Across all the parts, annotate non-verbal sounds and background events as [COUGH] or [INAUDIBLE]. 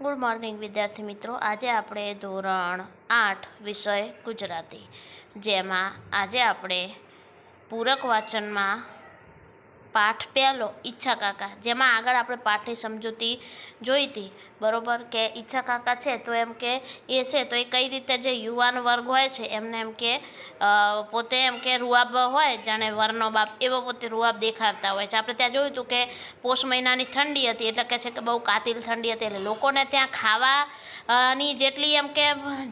Good morning વિદ્યાર્થી મિત્રો. આજે આપણે ધોરણ આઠ વિષય ગુજરાતી, જેમાં આજે આપણે પૂરક વાચનમાં પાઠ પહેલો ઈચ્છા કાકા, જેમાં આગળ આપણે પાઠની સમજૂતી જોઈ હતી બરોબર? કે ઈચ્છા કાકા છે તો એમ કે, એ છે તો એ કઈ રીતે જે યુવાન વર્ગ હોય છે, એમને એમ કે પોતે એમ કે રૂઆબ હોય, જાણે વરનો બાપ, એવો પોતે રૂઆબ દેખાડતા હોય છે. આપણે ત્યાં જોયું હતું કે પોષ મહિનાની ઠંડી હતી, એટલે કે છે કે બહુ કાતિલ ઠંડી હતી, એટલે લોકોને ત્યાં ખાવા ની જેટલી એમ કે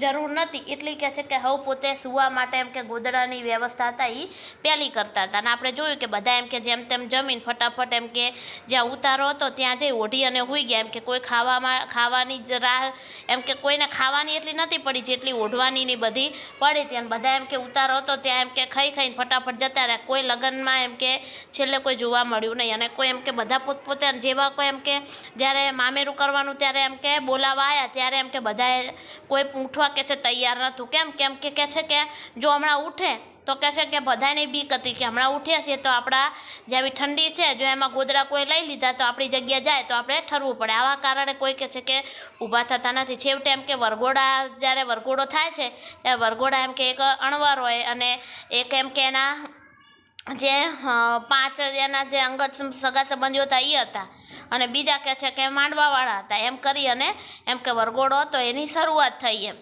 જરૂર નથી એટલી કે છે કે હવે પોતે સૂવા માટે એમ કે ગોદડાની વ્યવસ્થા હતા એ પહેલી કરતા હતા. અને આપણે જોયું કે બધા એમ કે જેમ તેમ જમીન ફટાફટ એમ કે જ્યાં ઉતારો હતો, ત્યાં જઈ ઓઢી અને હોઈ ગયા, એમ કે કોઈ ખાવામાં ખાવાની જ રાહ, એમ કે કોઈને ખાવાની એટલી નથી પડી જેટલી ઓઢવાની ની બધી પડી હતી. અને બધા એમ કે ઉતારો હતો ત્યાં એમ કે ખાઈ ખાઈને ફટાફટ જતા રહ્યા. કોઈ લગ્નમાં એમ કે છેલ્લે કોઈ જોવા મળ્યું નહીં. અને કોઈ એમ કે બધા પોતપોતે જેવા કોઈ એમ કે જ્યારે મામેરું કરવાનું ત્યારે એમ કે બોલાવા આવ્યા ત્યારે એમ કે બધાએ કોઈ ઉઠવા કે છે તૈયાર નહોતું. કેમ કેમ કે કહે છે કે જો હમણાં ઉઠે તો કહે છે કે બધાને બીક હતી કે હમણાં ઉઠ્યા છીએ તો આપણા જે આવી ઠંડી છે, જો એમાં ગોદડા કોઈ લઈ લીધા તો આપણી જગ્યા જાય તો આપણે ઠરવું પડે. આવા કારણે કોઈ કહે છે કે ઊભા થતા નથી. છેવટે એમ કે વરઘોડા જ્યારે વરઘોડો થાય છે, ત્યારે વરઘોડા એમ કે એક અણવર હોય અને એક એમ કે એના જે પાંચ એના જે અંગત સગા સંબંધીઓ હતા એ હતા. અને બીજા કહે છે કે માંડવાવાળા હતા. એમ કરી અને એમ કે વરઘોડો હતો. એની શરૂઆત થઈ એમ.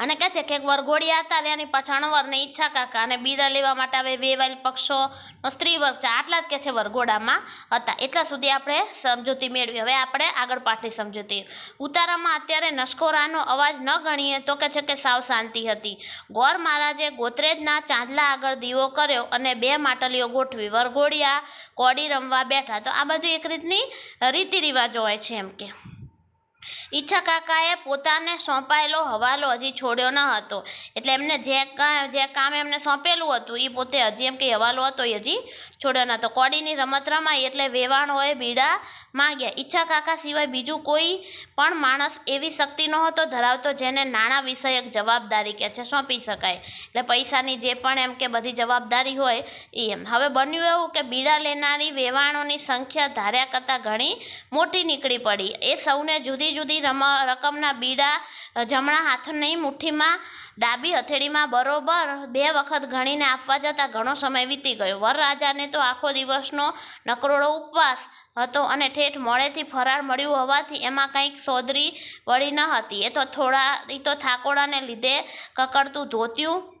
અને કહે છે કે એક વરઘોડિયા હતા ત્યાંની પાછા અણવરને ઈચ્છા કાકા અને બીડા લેવા માટે હવે વેવાયેલ પક્ષોનો સ્ત્રી વર્ગ છે. આટલા જ કે છે વરઘોડામાં હતા. એટલા સુધી આપણે સમજૂતી મેળવી. હવે આપણે આગળ પાઠની સમજૂતી. ઉતારામાં અત્યારે નસકોરાનો અવાજ ન ગણીએ તો કે છે કે સાવ શાંતિ હતી. ગોર મહારાજે ગોત્રેજના ચાંદલા આગળ દીવો કર્યો અને બે માટલીઓ ગોઠવી. વરઘોડિયા કોડી રમવા બેઠા. તો આ બધું એક રીતની રીતિ રિવાજો હોય છે એમ કે. ઈચ્છા કાકાએ પોતાને સોંપાયેલો હવાલો હજી છોડ્યો ન હતો. એટલે એમને જે જે કામ એમને સોંપેલું હતું એ પોતે હજી એમ કે હવાલો હતો એ હજી છોડ્યો ન હતો. કોડીની રમત રમાઈ એટલે વેવાણોએ બીડા માંગ્યા. ઈચ્છા કાકા સિવાય બીજું કોઈ પણ માણસ એવી શક્તિ નહોતો ધરાવતો જેને નાણાં વિષયક જવાબદારી કે છે, સોંપી શકાય. એટલે પૈસાની જે પણ એમ કે બધી જવાબદારી હોય એ એમ. હવે બન્યું એવું કે બીડા લેનારી વેવાણોની સંખ્યા ધાર્યા કરતાં ઘણી મોટી નીકળી પડી. એ સૌને જુદી જુદી રમ, રકમના બીડા જમણા હાથની મુઠ્ઠીમાં, ડાબી હથેળીમાં બરોબર બે વખત ગણીને આપવા જતાં ઘણો સમય વીતી ગયો. વરરાજાને તો આખો દિવસનો નકરોડો ઉપવાસ હતો અને ઠેઠ મોડેથી ફરાર મળ્યું હોવાથી એમાં કંઈક સોદરી વળી ન હતી. એ તો થોડા, એ તો થાકોડાને લીધે કકડતું ધોત્યું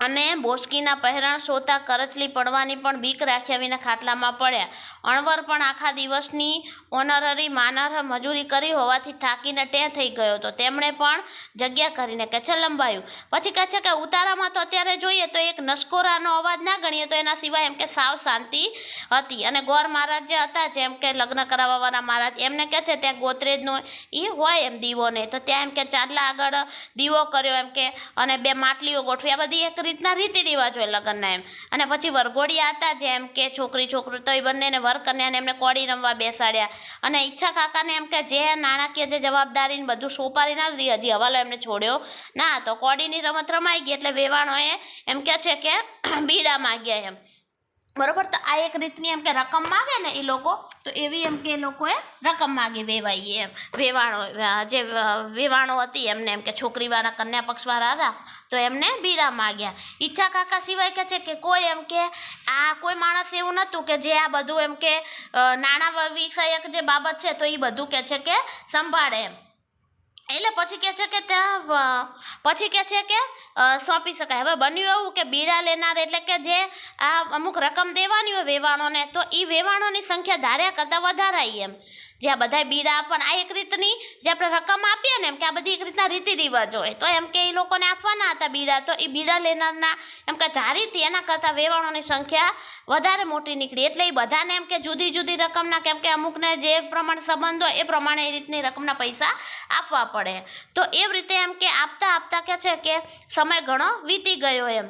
અને બોસકીના પહેરણ સોતા કરચલી પડવાની પણ બીક રાખ્યા વિના ખાટલામાં પડ્યા. અણવર પણ આખા દિવસની ઓનરરી માનર મજૂરી કરી હોવાથી થાકીને ટે થઈ ગયો હતો. તેમણે પણ જગ્યા કરીને કે છે લંબાયું. પછી કહે છે કે ઉતારામાં તો અત્યારે જોઈએ તો એક નસકોરાનો અવાજ ના ગણીએ તો એના સિવાય એમ કે સાવ શાંતિ હતી. અને ગોર મહારાજ જે હતા જેમ કે લગ્ન કરાવવાના મહારાજ, એમને કહે છે ત્યાં ગોત્રેજનો એ હોય એમ દીવોને. તો ત્યાં એમ કે ચાંદલા આગળ દીવો કર્યો એમ કે અને બે માટલીઓ ગોઠવી. આ બધી એક રીતના રીતિ રિવાજ હોય લગ્નના એમ. અને પછી વરઘોડિયા હતા જેમ કે છોકરી છોકરી તો એ બંનેને વર કન્યાને એમને કોડી રમવા બેસાડ્યા. અને ઈચ્છા કાકાને એમ કે જે નાણાકીય જે જવાબદારીને બધું સોપારી ના દીધી હજી હવાલો એમને છોડ્યો. ના, તો કોડીની રમત રમાઈ ગઈ એટલે વેવાણોએ એમ કે છે કે બીડા માગ્યા એમ. બરોબર? તો આ એક રીતની એમ કે રકમ માગે ને એ લોકો, તો એવી એમ કે એ લોકોએ રકમ માગી વેવાઈ એમ. વેવાણો, જે વેવાણો હતી એમને એમ કે છોકરીવાળા, કન્યા પક્ષવાળા હતા, તો એમને બીડા માગ્યા. ઈચ્છા કાકા સિવાય કે છે કે કોઈ એમ કે આ કોઈ માણસ એવું નહોતું કે જે આ બધું એમ કે નાણાં વિષયક જે બાબત છે તો એ બધું કે છે કે સંભાળે એમ. એટલે પછી કહે છે કે ત્યાં પછી કહે છે કે સોંપી શકાય. હવે બન્યું એવું કે બીડા લેનાર એટલે કે જે આ અમુક રકમ દેવાની હોય વેવાણોને, તો એ વેવાણોની સંખ્યા ધાર્યા કરતાં વધારાય એમ. જે આ બધા બીડા આપવાના, આ એક રીતની જે આપણે રકમ આપીએ ને એમ કે આ બધી એક રીતના રીતિ રિવાજો હોય. તો એમ કે એ લોકોને આપવાના હતા બીડા. તો એ બીડા લેનારના એમ કે ધારી હતી એના કરતાં વેવાણોની સંખ્યા વધારે મોટી નીકળી. એટલે એ બધાને એમ કે જુદી જુદી રકમના કેમ કે અમુકને જે પ્રમાણે સંબંધ હોય એ પ્રમાણે એ રીતની રકમના પૈસા આપવા પડે. તો એવી રીતે એમ કે આપતા આપતા કે છે કે સમય ઘણો વીતી ગયો એમ.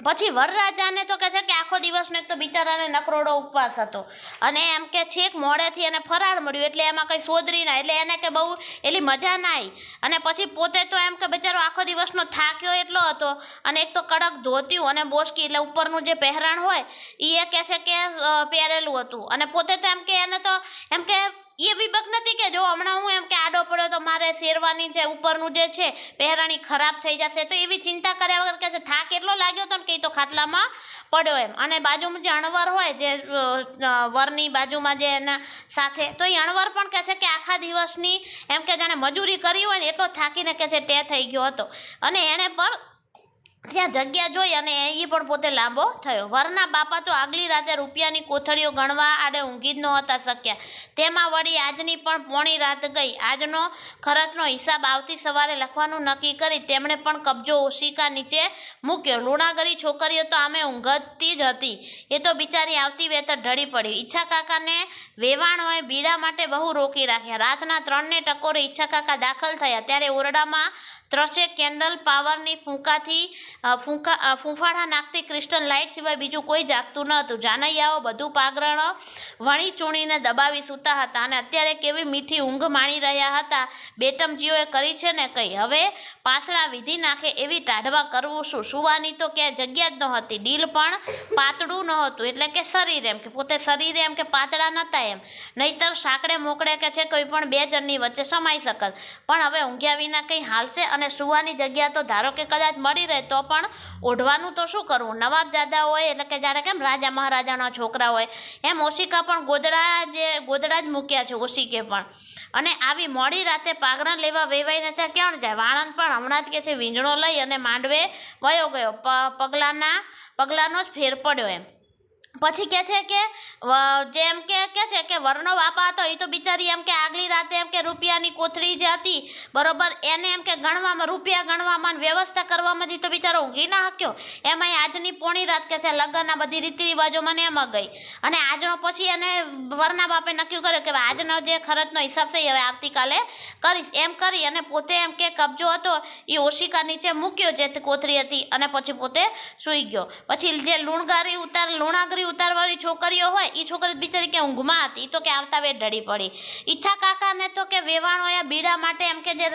પછી વરરાજાને તો કહે છે કે આખો દિવસનો એક તો બિચારાને નકરોડો ઉપવાસ હતો. અને એમ કે છેક મોડેથી એને ફરાળ મળ્યું, એટલે એમાં કંઈ સોદરી ના, એટલે એને કે બહુ એટલી મજા ના આવી અને પછી પોતે તો એમ કે બિચારો આખો દિવસનો થાક્યો એટલો હતો, અને એક તો કડક ધોત્યું અને બોસકી, એટલે ઉપરનું જે પહેરાણ હોય એ કહે છે કે પહેરેલું હતું. અને પોતે તો એમ કે એને તો, એમ કે એ વિભક નથી કે જો હમણાં હું એમ કે આડો પડ્યો તો મારે શેરવાની છે ઉપરનું જે છે પહેરણી ખરાબ થઈ જશે, તો એવી ચિંતા કર્યા વગર કહે છે, થાક એટલો લાગ્યો હતો ને કે તો ખાટલામાં પડ્યો એમ. અને બાજુમાં જે અણવર હોય જે વરની બાજુમાં જે એના સાથે, તો એ અણવર પણ કહે છે કે આખા દિવસની એમ કે જાણે મજૂરી કરી હોય ને એટલો થાકીને કહે છે ટે થઈ ગયો હતો. અને એણે પણ ત્યાં જગ્યા જોઈ અને એ પણ પોતે લાંબો થયો. વરના બાપા તો આગલી રાતે રૂપિયાની કોથળીઓ ગણવા આડે ઊંઘી જ નહોતા શક્યા. તેમાં વળી આજની પણ પોણી રાત ગઈ. આજનો ખર્ચનો હિસાબ આવતી સવારે લખવાનું નક્કી કરી તેમણે પણ કબજો ઓશિકા નીચે મૂક્યો. લુણાગરી છોકરીઓ તો આમે ઊંઘતી જ હતી. એ તો બિચારી આવતી વેતર ઢળી પડી. ઈચ્છા કાકાને વેવાણોએ બીડા માટે બહુ રોકી રાખ્યા. રાતના ત્રણને ટકોરે ઈચ્છા કાકા દાખલ થયા. ત્યારે ઓરડામાં ત્રસે કેન્ડલ પાવરની ફૂંકાથી ફૂંકા ફૂંફાળા નાખતી ક્રિસ્ટલ લાઇટ સિવાય બીજું કોઈ જાગતું ન હતું જાનૈયાઓ બધું પાગરણ વણી ચૂણીને દબાવી સૂતા હતા અને અત્યારે કેવી મીઠી ઊંઘ માણી રહ્યા હતા, બેટમજીઓએ કરી છે ને કંઈ? હવે પાસળા વિધી નાખે એવી ટાઢવા કરવું શું? સુવાની તો ક્યાંય જગ્યા જ નહોતી. ડીલ પણ પાતળું નહોતું. એટલે કે શરીર એમ, કે પોતે શરીરે એમ કે પાતળા નહોતા એમ. નહીતર સાંકડે મોકળે કે છે કોઈ પણ બે જણની વચ્ચે સમાઈ શકત. પણ હવે ઊંઘ્યા વિના કંઈ હાલશે અને સુવાની જગ્યા તો ધારો કે કદાચ મળી રહે તો પણ ઓઢવાનું તો શું કરવું? નવાબજાદા હોય એટલે કે જ્યારે કેમ રાજા મહારાજાના છોકરા હોય, એમ ઓશિકા પણ ગોદડા જે ગોદડા જ મૂક્યા છે ઓશિકે પણ. અને આવી મોડી રાતે પાઘરણ લેવા વેવાઈને ત્યાં ક્યાં જાય? વાણંદ પણ હમણાં જ કે છે, વીંજણો લઈ અને માંડવે વયો ગયો. પગલાંના, પગલાંનો જ ફેર પડ્યો એમ. પછી કહે છે કે જેમ કે કે છે કે વર્ણો બાપા હતો એ તો બિચારી એમ કે આગલી રાતે એમ કે રૂપિયાની કોથળી જે હતી, બરોબર, એને એમ કે ગણવામાં, રૂપિયા ગણવામાં વ્યવસ્થા કરવામાં જ તો બિચારો ઊંઘી ના શક્યો એમાંય આજની પોણી રાત કે છે લગ્નના બધી રીતિ મને એમાં ગઈ. અને આજનો પછી એને વરના બાપે નક્કી કર્યું કે આજનો જે ખર્ચનો હિસાબ છે એ હવે આવતીકાલે કરીશ. એમ કરી અને પોતે એમ કે કબજો હતો એ ઓશિકા નીચે મૂક્યો જે કોથળી હતી અને પછી પોતે સૂઈ ગયો. પછી જે લુણગારી ઉતાર, લુણાગરી ઉતારવાળી છોકરીઓ હોય એ છોકરી બિચારી કે ઊંઘમાં હતી? તો કે આવતા વે ઢળી પડી. ઈચ્છા કાકાને તો કે વેવાણો યા બીડા માટે એમ કે જે,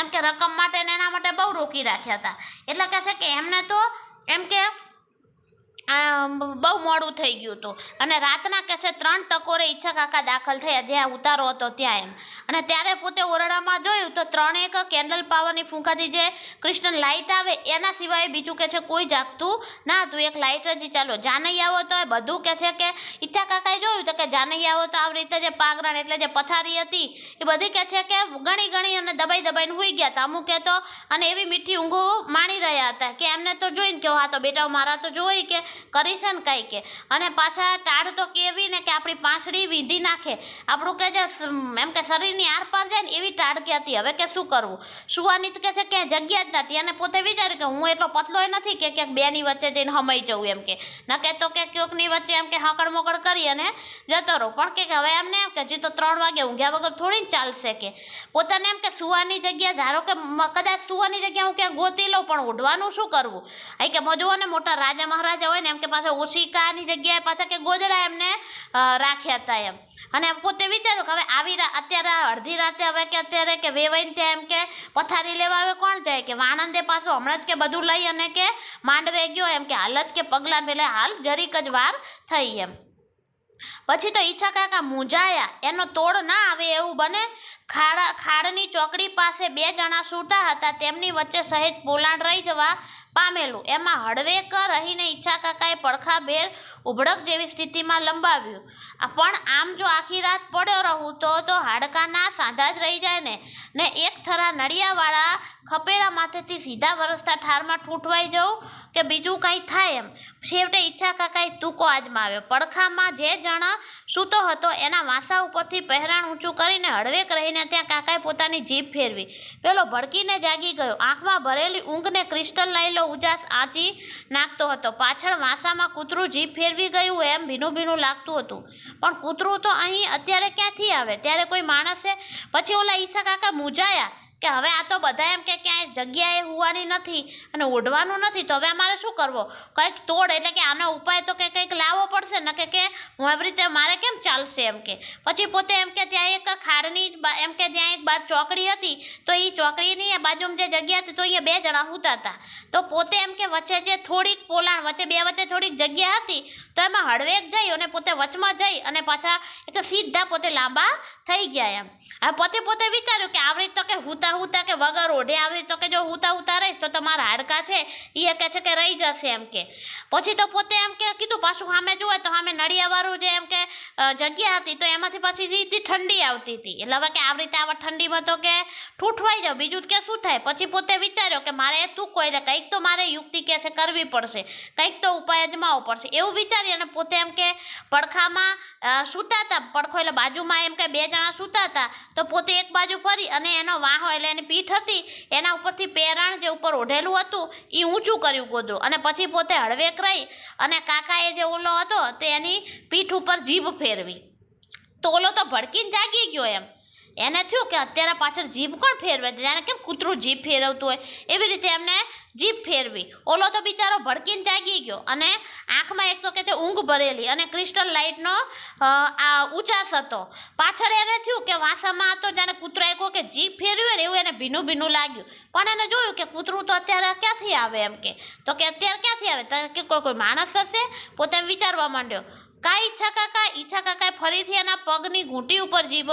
એમ કે રકમ માટે ને એના માટે બહુ રોકી રાખ્યા હતા. એટલે કહે છે કે એમને તો એમ કે બહુ મોડું થઈ ગયું હતું. અને રાતના કે છે, ત્રણ ટકોરે ઈચ્છા કાકા દાખલ થયા. જ્યાં ઉતારો હતો ત્યાં એમ. અને ત્યારે પોતે ઓરડામાં જોયું તો ત્રણેક કેન્ડલ પાવરની ફૂંકાથી જે ક્રિસ્ટલ લાઇટ આવે, એના સિવાય બીજું કે છે, કોઈ જાગતું ના હતું. એક લાઇટ જ ચાલો જાનૈયાઓ તો એ બધું કે છે કે ઈચ્છા કાકાએ જોયું તો કે જાનૈયાઓ તો આવી રીતે જે પાગરણ એટલે જે પથારી હતી, એ બધી કે છે કે ગણી ગણી અને દબાઈ દબાઈને હોઈ ગયા હતા. અમુક તો અને એવી મીઠી ઊંઘો માણી રહ્યા હતા કે એમને તો જોઈને કે હા તો બેટા મારા તો જોઈ કે કરી છે ને કાંઈ કે. અને પાછા ટાળ તો કેવી ને કે આપણી પાંસળી વીંધી નાખે. આપણું કે જે એમ કે શરીરની આરપાર જાય ને એવી ટાળ કે હતી. હવે કે શું કરવું? સુવાની તો કે છે કે જગ્યા જ નથી. અને પોતે વિચાર્યું કે હું એટલો પતલોય નથી કે ક્યાંક બેની વચ્ચે જઈને હમાઈ જવું એમ કે. ન કે તો કે ક્યોકની વચ્ચે એમ કે હકડ મોકડ કરી અને જતો રહું. પણ કે હવે એમને એમ કે હજી તો ત્રણ વાગે ઊંઘ્યા વગર થોડી ને ચાલશે કે. પોતાને એમ કે સુવાની જગ્યા ધારો કે કદાચ સુવાની જગ્યા હું ક્યાંક ગોતી લઉં, પણ ઉડવાનું શું કરવું? અહીં કે મજુઓ ને મોટા રાજા મહારાજા હોય ને એમ કે પાછા ઓશિકાની જગ્યાએ પાછા કે ગોદડા એમને રાખ્યા હતા એમ. અને પોતે વિચાર્યું કે હવે આવી અત્યારે અડધી રાતે હવે કે અત્યારે કે વેવાઈને ત્યાં એમ કે પથારી લેવા હવે કોણ જાય? કે વાણંદે પાછું હમણાં જ કે બધું લઈ અને કે માંડવે ગયો એમ કે હાલ જ કે પગલાં પેલે હાલ જરીક જ વાર થઈ એમ. પછી તો ઈચ્છા કાકા મૂંઝાયા. એનો તોડ ના આવે એવું બને. ખાડા, ખાડની ચોકડી પાસે બે જણા સૂતા હતા. તેમની વચ્ચે સહેજ પોલાણ રહી જવા પામેલું. એમાં હળવેક રહીને ઈચ્છા કાકાએ પડખાભેર ઉભડક જેવી સ્થિતિમાં લંબાવ્યું. પણ આમ જો આખી રાત પડ્યો રહું તો તો હાડકાના સાંધા જ રહી જાય ને. ને એક થરા નળિયાવાળા ખપેડા માથેથી સીધા વરસતા ઠારમાં ઠૂંઠવાઈ જવું કે બીજું કંઈ થાય એમ? છેવટે ઈચ્છા કાકાએ તૂકો આજમાં આવ્યો પડખામાં જે જણ સૂતો હતો એના વાંસા ઉપરથી પહેરાણ ઊંચું કરીને હળવેક રહીને ત્યાં કાકાએ પોતાની જીભ ફેરવી. પેલો ભડકીને જાગી ગયો. આંખમાં ભરેલી ઊંઘને ક્રિસ્ટલ લાઈલો ઉજાસ આંચી નાખતો હતો. પાછળ વાંસામાં કૂતરું જીભ ફેરવી ગયું એમ ભીનું ભીનું લાગતું હતું. પણ કૂતરું તો અહીં અત્યારે ક્યાંથી આવે? ત્યારે કોઈ માણસે? પછી ઓલા ઈસા કાકા મૂંઝાયા. કે હવે આ તો બધા એમ કે ક્યાંય જગ્યાએ હોવાની નથી અને ઓઢવાનું નથી, તો હવે અમારે શું કરવો? કંઈક તોડ એટલે કે આનો ઉપાય તો કે કંઈક લાવવો પડશે ને કે કે હું આવી રીતે મારે કેમ ચાલશે એમ કે? પછી પોતે એમ કે ત્યાં એક ખાડની એમ કે ત્યાં એક બાર ચોકડી હતી, તો એ ચોકડીની બાજુમાં જે જગ્યા હતી તો અહીંયા બે જણા સૂતા હતા. તો પોતે એમ કે વચ્ચે જે થોડીક પોલાણ, વચ્ચે બે વચ્ચે થોડીક જગ્યા હતી, તો એમાં હળવેક જઈ અને પોતે વચમાં જઈ અને પાછા એક સીધા પોતે લાંબા થઈ ગયા એમ. હવે પોતે પોતે વિચાર્યું કે આવી રીતે કે હુતા હુતા કે વગર ઓઢે આવી તો કે જો હુતા હુતા રહીશ તો તમારા હાડકા છે એ કહે છે કે રહી જશે એમ કે. પછી તો પોતે એમ કે, કીધું પાછું સામે જુએ તો સામે નડિયાવાળું જે એમ કે જગ્યા હતી તો એમાંથી પાછી સીધી ઠંડી આવતી હતી. એટલે હવે કે આવી રીતે આવા ઠંડીમાં તો કે ઠૂઠવાઈ જાવ. બીજું કે શું થાય? પછી પોતે વિચાર્યો કે મારે તું કોઈ એટલે કંઈક તો મારે યુક્તિ કે છે કરવી પડશે. કંઈક તો ઉપાય અજમાવવો પડશે. એવું વિચારી અને પોતે એમ કે પડખામાં સૂતા હતા પડખો એટલે બાજુમાં એમ કે બે જણા સૂતા હતા તો પોતે એક બાજુ ફરી અને એનો વાહો એટલે એની પીઠ હતી, એના ઉપરથી પેરણ જે ઉપર ઓઢેલું હતું એ ઊંચું કર્યું ગોદડું અને પછી પોતે હળવેક રહી અને કાકાએ જે ઓલો હતો તે એની પીઠ ઉપર જીભ ફેરવી. તો ઓલો તો ભડકીને જાગી ગયો એમ. એને થયું કે અત્યારે પાછળ જીભ કોણ ફેરવે? જાણે કેમ કૂતરું જીભ ફેરવતું હોય? એવી રીતે એમને જીભ ફેરવી. ઓલો તો બિચારો ભડકીને જાગી ગયો અને આંખમાં એક તો કે છે ઊંઘ ભરેલી અને ક્રિસ્ટલ લાઇટનો આ ઉચાસ હતો. પાછળ એને થયું કે વાસામાં હતો, જાણે કૂતરો એક કે જીભ ફેરવી ને એવું એને ભીનું ભીનું લાગ્યું. પણ એને જોયું કે કૂતરું તો અત્યારે ક્યાંથી આવે એમ કે? તો કે અત્યારે ક્યાંથી આવે? તો કે કોઈ કોઈ માણસ હશે? પોતે વિચારવા માંડ્યો. કા ઈચ્છા કાકા ઈચ્છા કાકાએ ફરીથી એના પગની ઘૂંટી ઉપર જીભ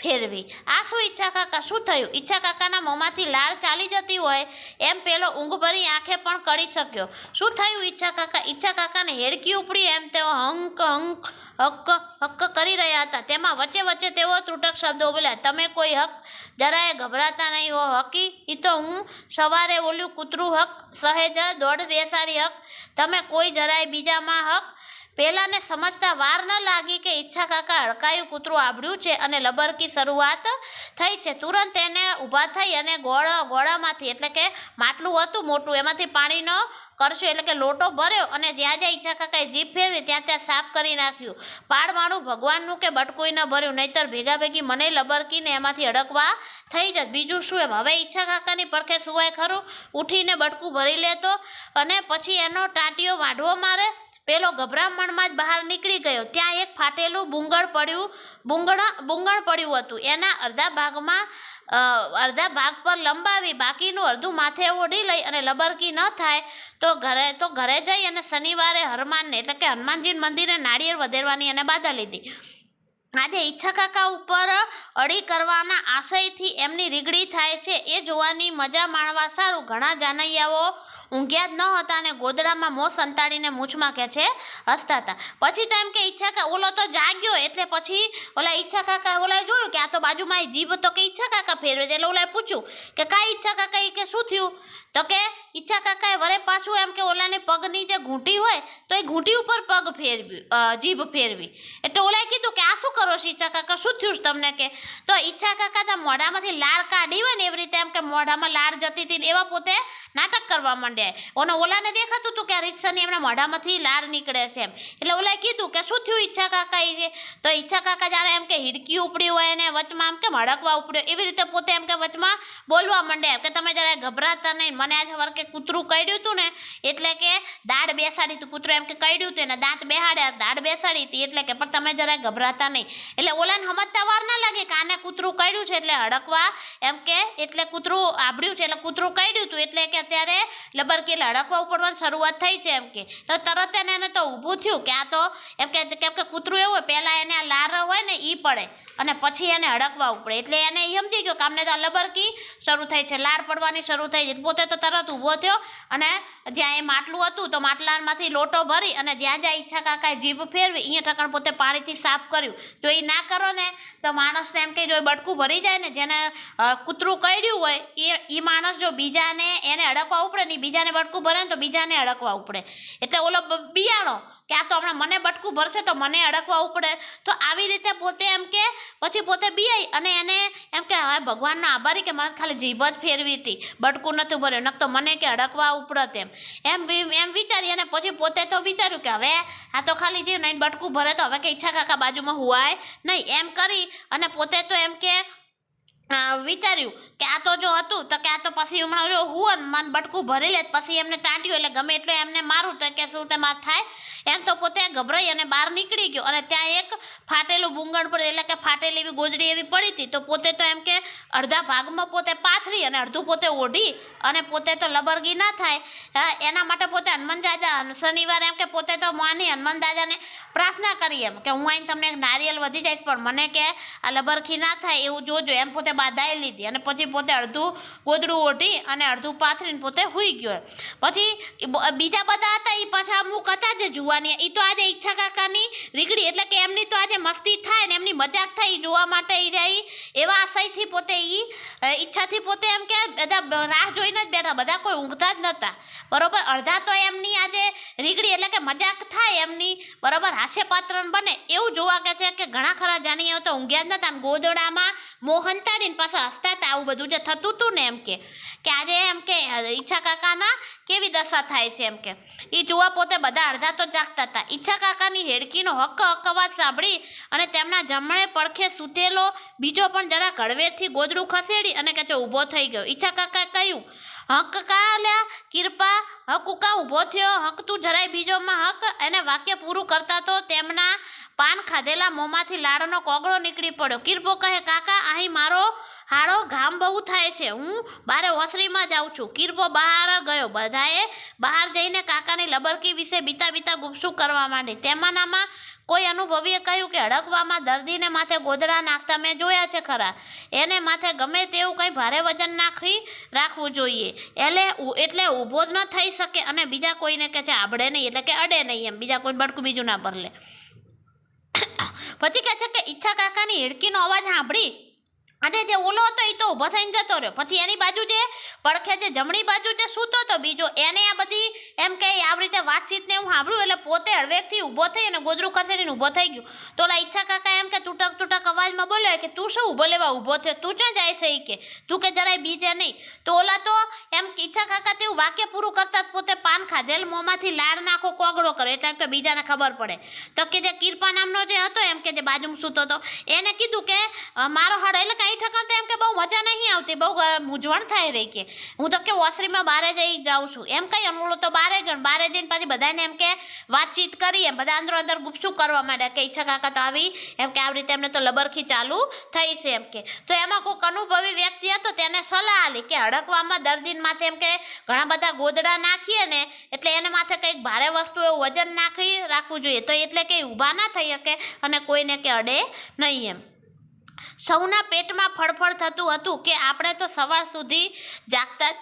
ફેરવી. આ શું ઈચ્છા કાકા શું થયું? ઈચ્છા કાકાના મોંમાંથી લાળ ચાલી જતી હોય એમ પેલો ઊંઘભરી આંખે પણ કરી શક્યો. શું થયું ઈચ્છા કાકા ઈચ્છા કાકાને હેડકી ઉપડી એમ તેઓ હંક હંક, હક્ક હક્ક કરી રહ્યા હતા. તેમાં વચ્ચે વચ્ચે તેઓ ત્રુટક શબ્દો બોલ્યા, તમે કોઈ હક? જરાય ગભરાતા નહીં હો, હકી? એ તો હું સવારે ઓલું કૂતરું હક, સહેજ દોડ બેસાડી હક. તમે કોઈ જરાય બીજામાં હક? પેલાને સમજતા વાર ન લાગી કે ઈચ્છા કાકા હડકાયું કૂતરું આબડ્યું છે અને લબરકી શરૂઆત થઈ છે. તુરંત એને ઊભા થઈ અને ગોળ, ગોળામાંથી, એટલે કે માટલું હતું મોટું, એમાંથી પાણીનો કરશો, એટલે કે લોટો ભર્યો અને જ્યાં જ્યાં ઈચ્છા કાકાએ જીભ ફેરવી ત્યાં ત્યાં સાફ કરી નાખ્યું. પાડ ભગવાનનું કે બટકુંય ન ભર્યું, નહીતર ભેગા ભેગી મને લબરકીને એમાંથી અડકવા થઈ જત. બીજું શું એમ? હવે ઈચ્છા કાકાની પડખે સુવાય ખરું? ઉઠીને બટકું ભરી લેતો અને પછી એનો ટાંટીઓ વાઢવો મારે પેલો ગભરામણમાં જ બહાર નીકળી ગયો. ત્યાં એક ફાટેલું બુંગળ પડ્યું બુંગળ બુંગળ પડ્યું હતું. એના અડધા ભાગમાં અડધા ભાગ પર લંબાવી, બાકીનું અડધું માથે ઓઢી લઈ અને લબરકી ન થાય તો ઘરે તો ઘરે જઈ અને શનિવારે હનુમાનને, એટલે કે હનુમાનજી મંદિરે નાળિયેર વધેરવાની એને બાધા લીધી. આજે ઈચ્છા કાકા ઉપર અડી કરવાના આશયથી એમની રીગડી થાય છે. એ જોવાની મજા માણવા સારું. ઘણા જાનૈયાઓ ઊંઘ્યા જ ન હતા અને ગોદડામાં મોં સંતાડીને મૂછમાં કે છે, હસતા હતા. પછી તો એમ કે, ઈચ્છા કા ઓલો તો જાગ્યો. એટલે પછી ઓલા ઈચ્છા કાકા ઓલાએ જોયું કે, આ તો બાજુમાં જીભ તો કે ઈચ્છા કાકા ફેરવે છે. એટલે ઓલાએ પૂછ્યું કે, કાંઈ ઈચ્છા કાકા એ કે શું થયું? તો કે, ઈચ્છા કાકાએ વરે પાછું એમ કે ઓલાની પગની જે ઘૂંટી હોય, તો એ ઘૂંટી ઉપર પગ ફેરવી જીભ ફેરવી. એટલે ઓલાએ કીધું કે, આ શું કરો છો ઈચ્છા કાકા? શું થયું તમને? કે, તો ઈચ્છા કાકા તો મોઢામાંથી લાળ કાઢી હોય ને એવી રીતે, એમ કે મોઢામાં લાળ જતી હતી એવા પોતે નાટક કરવા માંડ્યા ઓને ઓલાને દેખાતું હતું કે આ રીતસરની એમના મોઢામાંથી લાર નીકળે છે એમ. એટલે ઓલાએ કીધું કે શું થયું ઈચ્છા કાકા એ તો ઈચ્છા કાકા જાણે એમ કે હિડકી ઉપડી હોય ને વચમાં એમ કે હડકવા ઉપડ્યો. એવી રીતે પોતે એમ કે વચમાં બોલવા એમ કે તમે જરા ગભરાતા નહીં. મને આજે વરકે કૂતરું કડ્યું હતું ને એટલે કે દાઢ બેસાડી હતું કૂતરું એમ કે કડ્યું હતું એને દાંત બેહાડ્યા દાઢ બેસાડી હતી એટલે કે પણ તમે જરા ગભરાતા નહીં. એટલે ઓલાને સમજતા વાર ના લાગે કે આને કૂતરું કડ્યું છે એટલે હડકવા એમ કે એટલે કૂતરું આબડ્યું છે એટલે કૂતરું કડ્યું હતું એટલે કે અત્યારે લબરકી એટલે હડકવા ઉપડવાની શરૂઆત થઈ છે એમ કે. તો તરત એને એને તો ઊભું થયું કે આ તો એમ કે, કેમ કે કૂતરું એવું હોય, પહેલાં એને લાર હોય ને એ પડે. અને પછી એને હડકવા ઉપડે. એટલે એને એ સમજી ગયો કે આમને તો લબરકી શરૂ થઈ છે લાળ પડવાની શરૂ થઈ છે. પોતે તો તરત ઊભો થયો અને જ્યાં એ માટલું હતું તો માટલામાંથી લોટો ભરી અને જ્યાં જ્યાં ઈચ્છા કાકાએ જીભ ફેરવી અહીંયા ઠકણ પોતે પાણીથી સાફ કર્યું. જો એ ના કરો ને, તો માણસને એમ કે જો એ બટકું ભરી જાય ને, જેને કૂતરું કરડ્યું હોય, એ એ માણસ જો બીજાને એને અડકવા ઉપડે ને બીજાને બટકું ભરે ને, તો બીજાને હડકવા ઉપડે. એટલે ઓલો બિયાણો કે આ તો હમણાં મને બટકું ભરશે તો મને અડકવા ઉપડે. તો આવી રીતે પોતે એમ કે, પછી પોતે બિયાઈ અને એને એમ કે, હવે ભગવાનનો આભારી કે મને ખાલી જીભ જ ફેરવી હતી. બટકું નહોતું ભર્યું. નક તો મને કે અડકવા ઉપડત એમ. એમ એમ વિચારી અને પછી પોતે તો વિચાર્યું કે, હવે આ તો ખાલી જીવ નહીં, બટકું ભરે તો હવે કે ઈચ્છા કાકા બાજુમાં હુવાય નહીં. એમ કરી અને પોતે તો એમ કે વિચાર્યું કે આ તો જો હતું, તો કે આ તો પછી હમણાં જો હું અને મન બટકું ભરી લે પછી એમને ટાંટ્યું, એટલે ગમે એટલું એમને મારું, તો કે શું તે માર થાય? એમ તો પોતે ગભરાઈ અને બહાર નીકળી ગયો. અને ત્યાં એક ફાટેલું બુંગણ પડે એટલે કે ફાટેલી એવી ગોદડી એવી પડી હતી. તો પોતે તો એમ કે અડધા ભાગમાં પોતે પાથરી અને અડધું પોતે ઓઢી અને પોતે તો લબરગી ના થાય. એના માટે પોતે હનુમાન દાદા શનિવારે એમ કે પોતે તો માની હનુમાન દાદાને પ્રાર્થના કરી એમ કે હું આઈને તમને નારિયેલ વધી જઈશ, પણ મને કે આ લબરખી ના થાય એવું જોજો. એમ પોતે બાધાએ લીધી અને પછી પોતે અડધું ગોદડું ઓઢી અને અડધું પાથરીને પોતે હુઈ ગયો પછી બીજા બધા હતા એ પાછા અમુક હતા જે જુવાની. એ તો આજે ઈચ્છા કાકાની રીગડી એટલે કે એમની તો આજે મસ્તી થાય ને એમની મજાક થાય એ જોવા માટે એ રહી. એવા આશયથી પોતે એ ઈચ્છાથી પોતે એમ કે બધા રાહ જોઈને જ બેઠા. બધા કોઈ ઊંઘતા જ નહોતા બરોબર? અડધા તો એમની આજે રીગડી એટલે કે મજાક થાય એમની. બરોબર? હાસ્યપાત્ર બને એવું જોવા કે છે કે ઘણા ખરા જાણીએ તો ઊંઘ્યા જ નતા ગોદડામાં મોહન તાડીને પાછા હસતા હતા. આવું બધું જે થતું હતું ને એમ કે કે આજે એમ કે, ઈચ્છા કાકાના કેવી દશા થાય છે એમ કે. એ જોવા પોતે બધા અડધા તો જાગતા હતા. ઈચ્છા કાકાની હેડકીનો હક હક અવાજ સાંભળી અને તેમના જમણે પડખે સૂતેલો બીજો પણ જરા કડવેથી ગોદડું ખસેડી અને કે છે ઊભો થઈ ગયો. ઈચ્છા કાકાએ કહ્યું હક કા લ્યા? કિરપા હક ઉકા ઊભો થયો? હક તું જરાય બીજોમાં હક? એને વાક્ય પૂરું કરતા તો તેમના પાન ખાધેલા મોંમાંથી લાડનો કોગળો નીકળી પડ્યો. કિરપો કહે, કાકા, અહીં મારો હાડો ઘામ બહુ થાય છે. હું બારે ઓસરીમાં જાઉં છું. કિરપો બહાર ગયો. બધાએ બહાર જઈને કાકાની લબરકી વિશે બીતા બીતા ગુપસુપ કરવા માંડી. તેમાંનામાં કોઈ અનુભવીએ કહ્યું કે હડકવામાં દર્દીને માથે ગોદડા નાખતા મેં જોયા છે ખરા. એને માથે ગમે તેવું કંઈ ભારે વજન નાખી રાખવું જોઈએ. એટલે એટલે ઊભો જ ન થઈ શકે અને બીજા કોઈને કે છે આભડે નહીં, એટલે કે અડે નહીં એમ, બીજા કોઈ બડકું બીજું ના ભરલે [COUGHS] પછી કહે છે કે ઈચ્છા કાકાની હિડકીનો અવાજ સાંભળી. અને જે ઓલો હતો એ તો ઊભો થઈને જતો રહ્યો. પછી એની બાજુ જે પડખે જે જમણી બાજુ જે સૂતો હતો બીજો, એને આ બધી એમ કે આવી રીતે વાતચીતને હું સાંભળ્યું એટલે પોતે હળવેકથી ઊભો થઈ અને ગોદરું ખસેડીને ઊભો થઈ ગયો. તો ઓલા ઈચ્છા કાકા એમ કે તૂટક તૂટક અવાજમાં બોલ્યો કે તું શું ઊભો લેવા ઊભો થયો? તું ક્યાં જાય છે એ કે? તું કે જરાય બીજે નહીં. તો ઓલા તો એમ ઈચ્છા કાકા તેવું વાક્ય પૂરું કરતા પોતે પાન ખાધેલ મોંમાંથી લાડ નાખો, કોગળો કરે એટલે કે બીજાને ખબર પડે. તો કે જે કિરપા નામનો જે હતો એમ કે જે બાજુમાં સૂતો હતો, એને કીધું કે મારો હળ એટલે કાંઈ ઠકાણ તો એમ કે બહુ મજા નહીં આવતી, બહુ મૂંઝવણ થાય રહી કે. હું તો કે વોશરીમાં બારે જઈ જાઉં છું. એમ કહી અને તો બારે ગણ બારે જઈને પછી બધાને એમ કે વાતચીત કરી, એમ બધા અંદરો અંદર ગુપસુપ કરવા માંડ્યા કે ઈચ્છા કાકા તો આવી, એમ કે આવી રીતે એમને તો લબરખી ચાલુ થઈ છે એમ કે. તો એમાં કોઈક અનુભવી વ્યક્તિ હતો તેને સલાહ આલી કે હડકવામાં દર્દીને માથે એમ કે ઘણા બધા ગોદડા નાખીએ ને, એટલે એને માથે કંઈક ભારે વસ્તુ એવું વજન નાખી રાખવું જોઈએ. તો એટલે કે ઊભા ના થઈ શકે અને કોઈને કે અડે નહીં એમ. સૌના પેટમાં ફળફળ થતું હતું કે આપણે તો સવાર સુધી જાગતા જ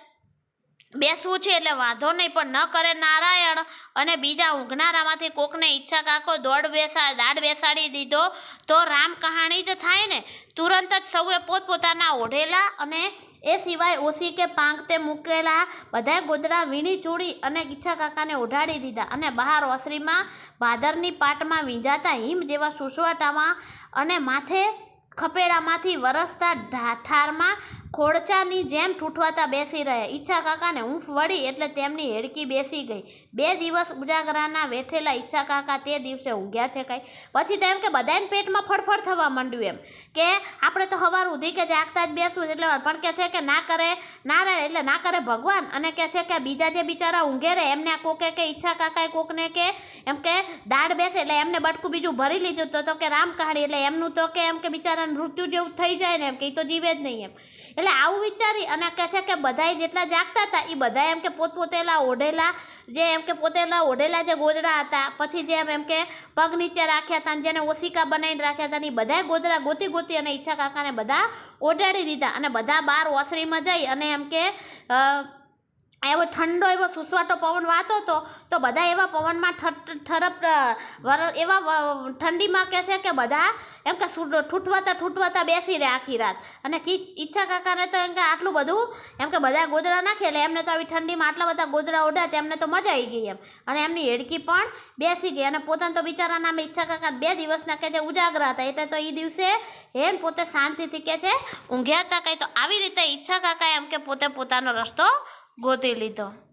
બેસવું છે એટલે વાંધો નહીં, પણ ન કરે નારાયણ. અને બીજા ઊંઘનારામાંથી કોકને ઈચ્છા કાકો દોડ બેસા દાડ બેસાડી દીધો, તો રામ કહાણી જ થાય ને. તુરંત જ સૌએ પોતપોતાના ઓઢેલા અને એ સિવાય ઓછી કે પાંખ તે મૂકેલા બધાય ગોદડા વીણી ચૂડી અને ઈચ્છા કાકાને ઓઢાડી દીધા અને બહાર ઓસરીમાં ભાદરની પાટમાં વીંજાતા હિમ જેવા સુસવાટામાં અને માથે ખપેડામાંથી વરસતા ઢા- ખોડચાની જેમ ઠૂઠવાતા બેસી રહ્યા ઈચ્છા કાકાને ઊંફ વળી એટલે તેમની હેડકી બેસી ગઈ. બે દિવસ ઉજાગરાના વેઠેલા ઈચ્છા કાકા તે દિવસે ઊંઘ્યા છે કાંઈ. પછી તો એમ કે બધાને પેટમાં ફડફડ થવા માંડ્યું એમ. કે આપણે તો સવાર ઉધી કે જાગતા જ બેસવું એટલે પણ કે છે કે ના કરે નારાયણ એટલે ના કરે ભગવાન. અને કે છે કે બીજા જે બિચારા ઊંઘે રહે, એમને આ કોકે કે ઈચ્છા કાકાએ કોકને કે એમ કે દાડ બેસે એટલે એમને બટકું બીજું ભરી લીધું તો કે રામ કહાણી. એટલે એમનું તો કે એમ કે બિચારાનું મૃત્યુ જેવું થઈ જાય ને એમ કે એ તો જીવે જ નહીં એમ. એટલે આવું વિચારી અને કહે છે કે બધાય જેટલા જાગતા હતા એ બધા એમ કે પોતપોતેલા ઓઢેલા, જે એમ કે પોતેલા ઓઢેલા જે ગોદડા હતા, પછી જે એમ કે પગ નીચે રાખ્યા હતા અને જેને ઓશિકા બનાવીને રાખ્યા હતા એ બધાય ગોદડા ગોતી ગોતી અને ઈચ્છા કાકાને બધા ઓઢાડી દીધા અને બધા બાર ઓસરીમાં જઈ અને એમ કે એવો ઠંડો એવો સુસવાટો પવન વાતો હતો તો બધા એવા પવનમાં ઠરપ એવા ઠંડીમાં કહે છે કે બધા એમ કે ઠૂઠવાતા ઠૂઠવાતા બેસી રહે આખી રાત. અને કી, ઈચ્છા કાકાને તો એમ કે આટલું બધું, એમ કે બધા ગોદડા નાખે એટલે એમને તો આવી ઠંડીમાં આટલા બધા ગોદડા ઓઢ્યા તેમને તો મજા આવી ગઈ એમ. અને એમની હેડકી પણ બેસી ગઈ. અને પોતાને તો બિચારા નામે ઈચ્છા કાકા બે દિવસના કે જે ઉજાગરા હતા. એટલે તો એ દિવસે એમ પોતે શાંતિથી કે છે, ઊંઘ્યા હતા કંઈ તો આવી રીતે ઈચ્છા કાકા એમ કે પોતે પોતાનો રસ્તો ગોતી લીધો.